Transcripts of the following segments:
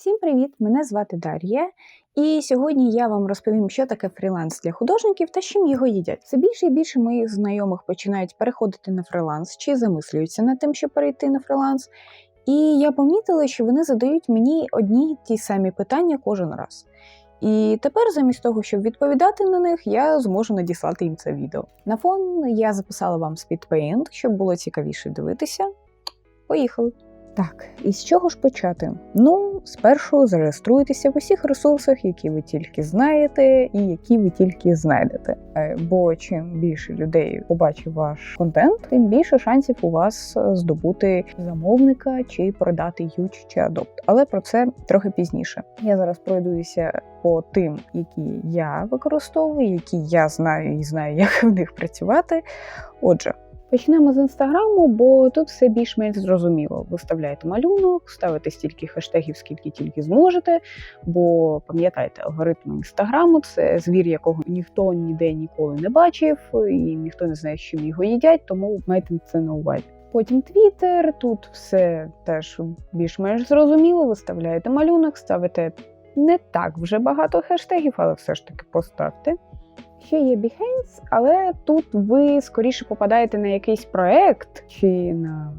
Всім привіт! Мене звати Дар'я, і сьогодні я вам розповім, що таке фріланс для художників та з чим його їдять. Все більше і більше моїх знайомих починають переходити на фріланс чи замислюються над тим, щоб перейти на фріланс. І я помітила, що вони задають мені одні й ті самі питання кожен раз. І тепер, замість того, щоб відповідати на них, я зможу надіслати їм це відео. На фон я записала вам speedpaint, щоб було цікавіше дивитися. Поїхали! Так, і з чого ж почати? Ну, спершу зареєструйтеся в усіх ресурсах, які ви тільки знаєте, і які ви тільки знайдете. Е, Бо чим більше людей побачить ваш контент, тим більше шансів у вас е, здобути замовника чи продати Huge чи Adopt. Але про це трохи пізніше. Я зараз пройдуся по тим, які я використовую, які я знаю і знаю, як в них працювати. Отже. Почнемо з інстаграму, бо тут все більш-менш зрозуміло. Виставляєте малюнок, ставите стільки хештегів, скільки тільки зможете. Бо пам'ятайте, алгоритм інстаграму це звір, якого ніхто ніде ніколи не бачив, і ніхто не знає, чим його їдять, тому майте це на увазі. Потім Твіттер, тут все теж більш-менш зрозуміло. Виставляєте малюнок, ставите не так вже багато хештегів, але все ж таки поставте. Ще є Behance, але тут ви скоріше попадаєте на якийсь проект чи на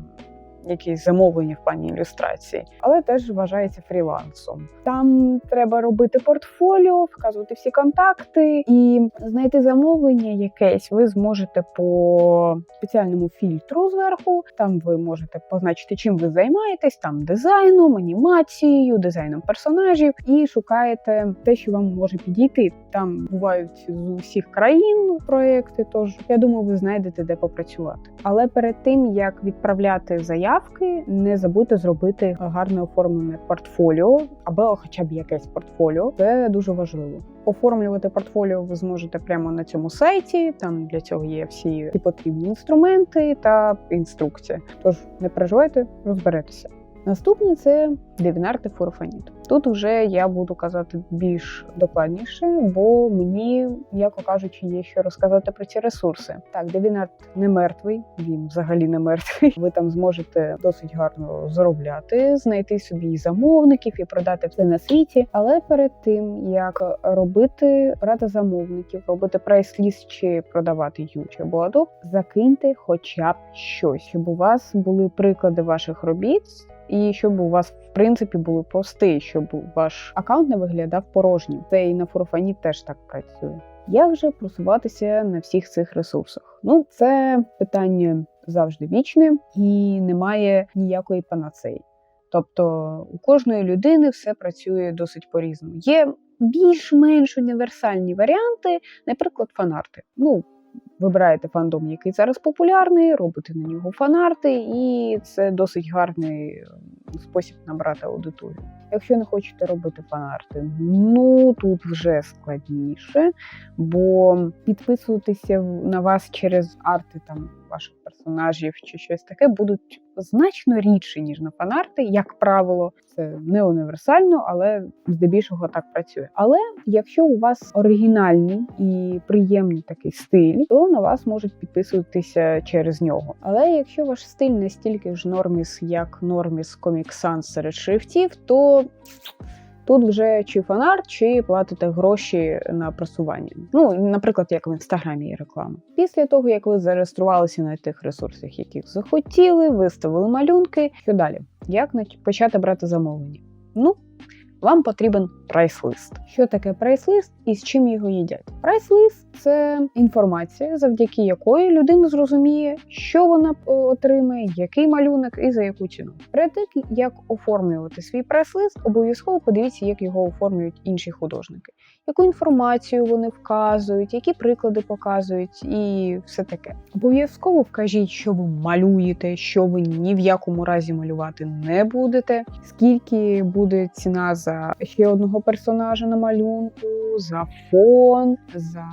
якісь замовлення в плані ілюстрації, але теж вважається фрілансом. Там треба робити портфоліо, вказувати всі контакти і знайти замовлення якесь ви зможете по спеціальному фільтру зверху. Там ви можете позначити, чим ви займаєтесь, там дизайном, анімацією, дизайном персонажів, і шукаєте те, що вам може підійти. Там бувають з усіх країн проекти, тож я думаю, ви знайдете де попрацювати. Але перед тим як відправляти заявки, не забудьте зробити гарне оформлене портфоліо або хоча б якесь портфоліо. Це дуже важливо. Оформлювати портфоліо ви зможете прямо на цьому сайті. Там для цього є всі і потрібні інструменти та інструкція. Тож не переживайте, розберетеся. Наступне це DeviantArt і Тут вже я буду казати більш докладніше, бо мені, м'яко кажучи, є що розказати про ці ресурси. Так, DeviantArt не мертвий, він взагалі не мертвий. Ви там зможете досить гарно заробляти, знайти собі і замовників і продати все на світі. Але перед тим як робити брати замовників, робити прайс-ліст чи продавати юч або Adobe, закиньте хоча б щось, щоб у вас були приклади ваших робіт. І щоб у вас в принципі були пости, щоб ваш аккаунт не виглядав порожнім. Це і на фурофані теж так працює. Як же просуватися на всіх цих ресурсах? Ну, це питання завжди вічне і немає ніякої панацеї. Тобто у кожної людини все працює досить по-різному. Є більш-менш універсальні варіанти, наприклад, фанарти. Ну, Вибираєте фандом, який зараз популярний, робите на нього фанарти, і це досить гарний спосіб набрати аудиторію. Якщо не хочете робити фанарти, ну тут вже складніше, бо підписуватися на вас через арти там ваших персонажів чи щось таке будуть значно рідше, ніж на фанарти, як правило, це не універсально, але здебільшого так працює. Але якщо у вас оригінальний і приємний такий стиль, то на вас можуть підписуватися через нього. Але якщо ваш стиль настільки ж норміс, як норміс Sans серед шрифтів, то Тут вже чи фанарт, чи платите гроші на просування. Ну, наприклад, як в інстаграмі є реклама. Після того, як ви зареєструвалися на тих ресурсах, яких захотіли, виставили малюнки. Що далі? Як почати брати замовлення? Ну, вам потрібен прайс-лист. Що таке прайс-лист і з чим його їдять? Прайс-лист це інформація, завдяки якої людина зрозуміє, що вона отримає, який малюнок і за яку ціну. Перед тим як оформлювати свій прайс-лист, обов'язково подивіться, як його оформлюють інші художники, яку інформацію вони вказують, які приклади показують, і все таке. Обов'язково вкажіть, що ви малюєте, що ви ні в якому разі малювати не будете, скільки буде ціна за ще одного персонажа на малюнку, за фон, за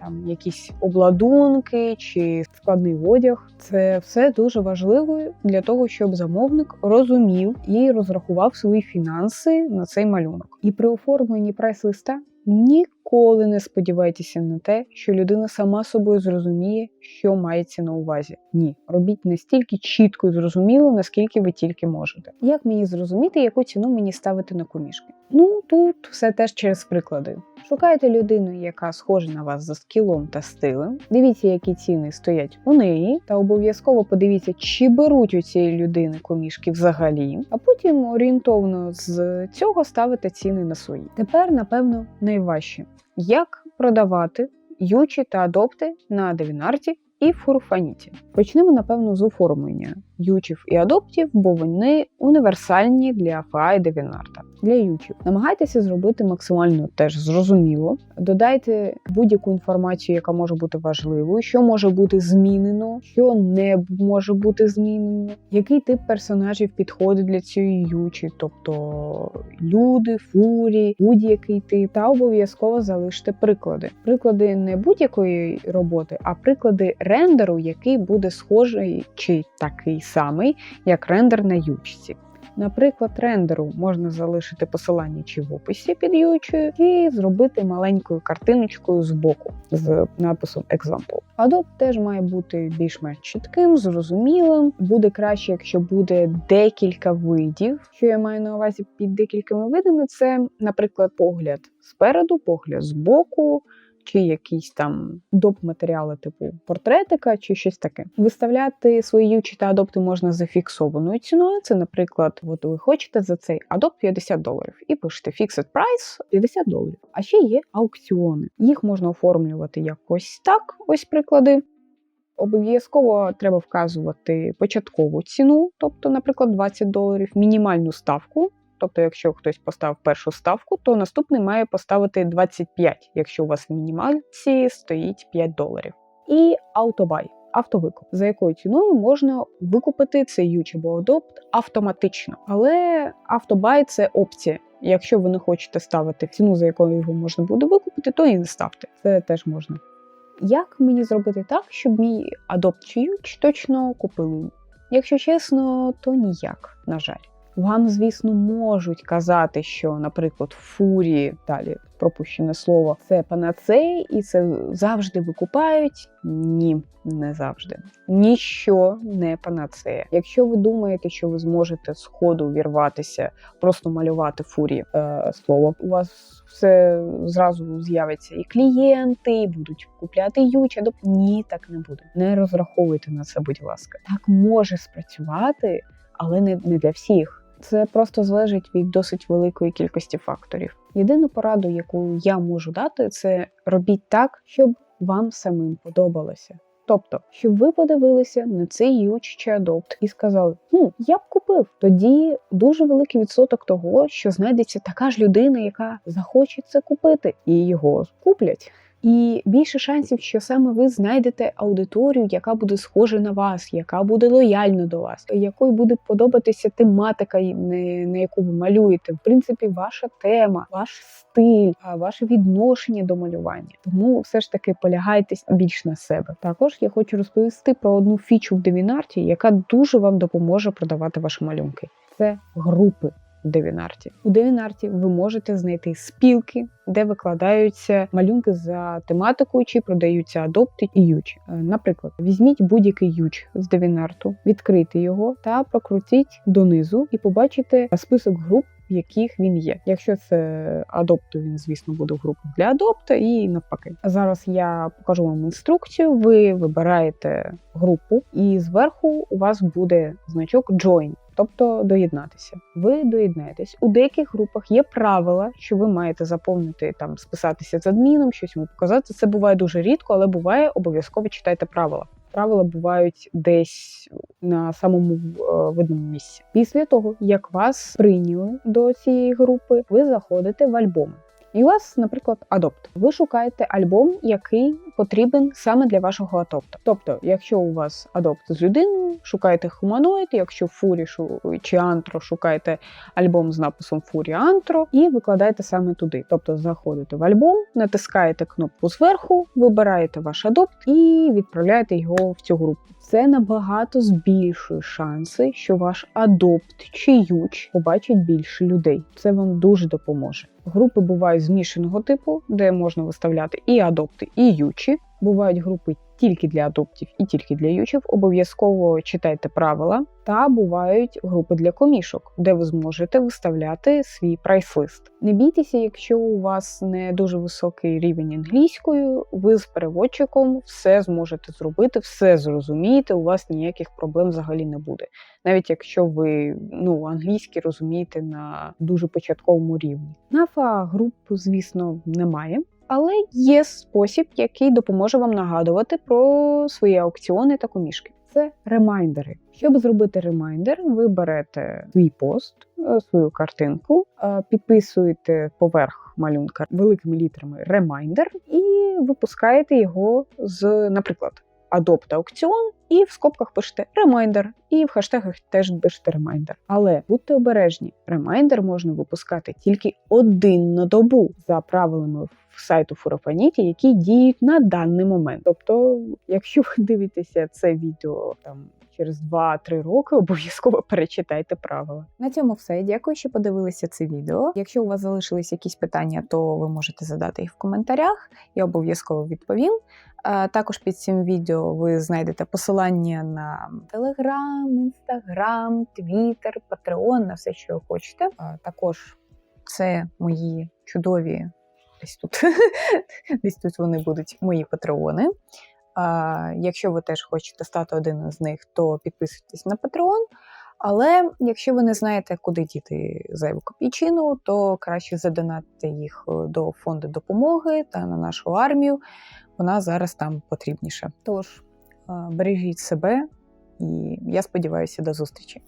там якісь обладунки чи складний одяг. Це все дуже важливо для того, щоб замовник розумів і розрахував свої фінанси на цей малюнок. І при оформленні прайс-листа Ніколи не сподівайтеся на те, що людина сама собою зрозуміє, що мається на увазі. Ні, робіть настільки чітко і зрозуміло, наскільки ви тільки можете. Як мені зрозуміти, яку ціну мені ставити на комішки? Ну тут все теж через приклади. Шукайте людину, яка схожа на вас за скілом та стилем. Дивіться, які ціни стоять у неї, та обов'язково подивіться, чи беруть у цієї людини комішки взагалі. А потім орієнтовно з цього ставите ціни на свої. Тепер, напевно, найважче. Як продавати ючі та адопти на девінарті і фурфаніті? Почнемо, напевно, з оформлення ючів і адоптів, бо вони універсальні для ФА і девінарта. Для ючів намагайтеся зробити максимально теж зрозуміло. Додайте будь-яку інформацію, яка може бути важливою, що може бути змінено, що не може бути змінено, який тип персонажів підходить для цієї ючі, тобто люди, фурі, будь-який тип, та обов'язково залиште приклади. Приклади не будь-якої роботи, а приклади рендеру, який буде схожий чи такий самий, як рендер на ючці. Наприклад, рендеру можна залишити посилання чи в описі під ючою, і зробити маленькою картиночкою з боку з написом Example. Adobe теж має бути більш-менш чітким, зрозумілим. Буде краще, якщо буде декілька видів. Що я маю на увазі під декількома видами, це, наприклад, погляд спереду, погляд з боку. Чи якісь там доп матеріали, типу портретика, чи щось таке. Виставляти свої ючі та адопти можна за фіксованою ціною. Це, наприклад, от ви хочете за цей адопт 50 доларів і пишете Fixed Price 50 доларів. А ще є аукціони. Їх можна оформлювати якось так. Ось приклади. Обов'язково треба вказувати початкову ціну, тобто, наприклад, 20 доларів, мінімальну ставку. Тобто, якщо хтось поставив першу ставку, то наступний має поставити 25, якщо у вас в мінімальці стоїть 5 доларів. І автобай. Автовикуп, за якою ціною можна викупити цей юч або адопт автоматично. Але автобай це опція. Якщо ви не хочете ставити ціну, за якою його можна буде викупити, то і не ставте. Це теж можна. Як мені зробити так, щоб мій адопт чи юч точно купили? Якщо чесно, то ніяк, на жаль. Вам, звісно, можуть казати, що, наприклад, фурі далі пропущене слово це панацеї, і це завжди викупають. Ні, не завжди. Ніщо не панацея. Якщо ви думаєте, що ви зможете з ходу вірватися, просто малювати фурі е, слово, у вас все зразу з'явиться і клієнти, і будуть купляти юча. Ні, так не буде. Не розраховуйте на це, будь ласка. Так може спрацювати, але не, не для всіх. Це просто залежить від досить великої кількості факторів. Єдину пораду, яку я можу дати, це робіть так, щоб вам самим подобалося. Тобто, щоб ви подивилися на цей юч чи адопт і сказали, хм, я б купив. Тоді дуже великий відсоток того, що знайдеться така ж людина, яка захоче це купити, і його куплять. І більше шансів, що саме ви знайдете аудиторію, яка буде схожа на вас, яка буде лояльна до вас, якою буде подобатися тематика, на яку ви малюєте. В принципі, ваша тема, ваш стиль, ваше відношення до малювання. Тому все ж таки полягайтесь більш на себе. Також я хочу розповісти про одну фічу в Девінарті, яка дуже вам допоможе продавати ваші малюнки. Це групи Девінарті. У Девінарті ви можете знайти спілки, де викладаються малюнки за тематикою, чи продаються адопти і ючі. Е, наприклад, візьміть будь-який юч з Девінарту, відкрийте його та прокрутіть донизу і побачите список груп. В яких він є. Якщо це адопт, то він, звісно, буде в групах для адопта і навпаки. Зараз я покажу вам інструкцію. Ви вибираєте групу, і зверху у вас буде значок Join тобто доєднатися. Ви доєднаєтесь. У деяких групах є правила, що ви маєте заповнити там, списатися з адміном, щось йому показати. Це буває дуже рідко, але буває обов'язково читайте правила. Правила бувають десь на самому е, видному місці. Після того, як вас прийняли до цієї групи, ви заходите в альбом. І у вас, наприклад, адопт. Ви шукаєте альбом, який потрібен саме для вашого адопта. Тобто, якщо у вас адопт з людиною, шукайте хуманоїд, якщо фурі чи антро, шукайте альбом з написом Фурі Антро і викладаєте саме туди. Тобто заходите в альбом, натискаєте кнопку зверху, вибираєте ваш адопт і відправляєте його в цю групу. Це набагато збільшує шанси, що ваш адопт чи юч побачить більше людей. Це вам дуже допоможе. Групи бувають змішаного типу, де можна виставляти і адопти, і ючі. Бувають групи тільки для адоптів і тільки для ючів. Обов'язково читайте правила. Та бувають групи для комішок, де ви зможете виставляти свій прайс-лист. Не бійтеся, якщо у вас не дуже високий рівень англійською, ви з переводчиком все зможете зробити, все зрозумієте. У вас ніяких проблем взагалі не буде. Навіть якщо ви ну англійський розумієте на дуже початковому рівні. Нафа груп, звісно, немає. Але є спосіб, який допоможе вам нагадувати про свої аукціони та комішки. Це ремайдери. Щоб зробити ремайдер, ви берете свій пост, е, свою картинку, е, підписуєте поверх малюнка великими літерами ремайдер і випускаєте його з, наприклад, Adopt аукціон, і в скобках пишете ремайдер, і в хештегах теж пишете ремайдер. Але будьте обережні, ремайдер можна випускати тільки один на добу за правилами сайту Фурафаніті, які діють на даний момент. Тобто, якщо ви дивитеся це відео там. Через 2-3 роки обов'язково перечитайте правила. На цьому все. Дякую, що подивилися це відео. Якщо у вас залишились якісь питання, то ви можете задати їх в коментарях. Я обов'язково відповім. Також під цим відео ви знайдете посилання на Телеграм, Інстаграм, Твіттер, Патреон, на все, що ви хочете. Також це мої чудові. Десь тут десь тут вони будуть мої патреони. Якщо ви теж хочете стати один з них, то підписуйтесь на Patreon. Але якщо ви не знаєте, куди діти зайву копійчину, то краще задонатити їх е, до фонду допомоги та на нашу армію. Вона зараз там потрібніша. Тож е, бережіть себе і я сподіваюся до зустрічі.